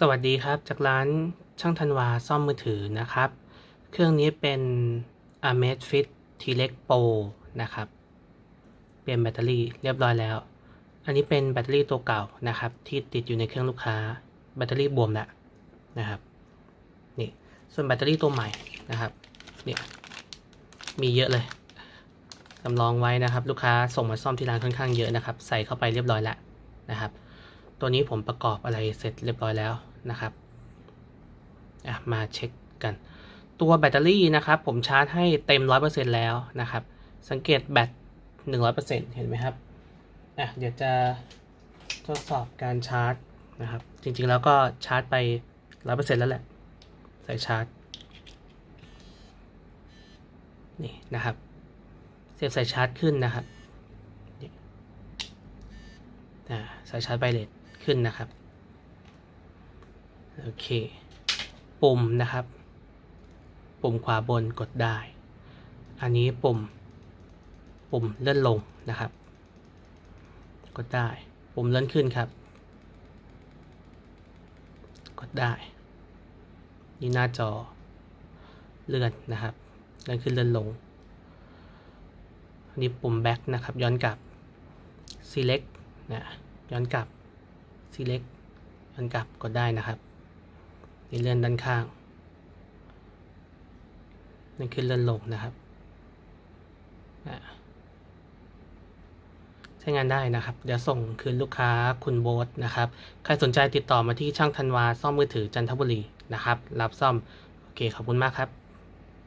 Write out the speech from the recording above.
สวัสดีครับ จากร้านช่างธันวาซ่อมมือถือนะครับ เครื่องนี้เป็น a m a z Fit T-Rex Pro นะครับ เปลี่ยนแบตเตอรี่เรียบร้อยแล้ว อันนี้เป็นแบตเตอรี่ตัวเก่านะครับ ที่ติดอยู่ในเครื่องลูกค้า แบตเตอรี่บวมแล้วนะครับ นี่ ส่วนแบตเตอรี่ตัวใหม่นะครับ เนี่ย มีเยอะเลยสำรองไว้นะครับ ลูกค้าส่งมาซ่อมที่ร้านค่อนข้างเยอะนะครับ ใส่เข้าไปเรียบร้อยแล้วนะครับ ตัวนี้ผมประกอบอะไรเสร็จเรียบร้อยแล้วนะครับอะมาเช็คกัน ตัวแบตเตอรี่นะครับผมชาร์จให้เต็ม 100%แล้วนะครับ สังเกตแบต 100%เห็นไหมครับอะเดี๋ยวจะทดสอบการชาร์จนะครับ จริงๆแล้วก็ชาร์จไป 100%แล้วแหละ ใส่ชาร์จ นี่นะครับ เสียบสายชาร์จขึ้นนะครับนี่อ่าสายชาร์จไวเลส ขึ้นนะครับ โอเค ปุ่มนะครับ ปุ่มขวาบนกดได้ อันนี้ปุ่ม ปุ่มเลื่อนลงนะครับ กดได้ ปุ่มเลื่อนขึ้นครับ กดได้ นี่หน้าจอเลื่อนนะครับเลื่อนขึ้นเลื่อนลงอันนี้ปุ่ม back นะครับ ย้อนกลับ select นะย้อนกลับ select ย้อนกลับกดได้นะครับนี่เลื่อนด้านข้างเลื่อนขึ้นเลื่อนลงนะครับใช้งานได้นะครับ เดี๋ยวส่งคืนลูกค้าคุณโบ๊ทนะครับ ใครสนใจติดต่อมาที่ช่างธันวาซ่อมมือถือจันทบุรีนะครับ รับซ่อม โอเค ขอบคุณมากครับ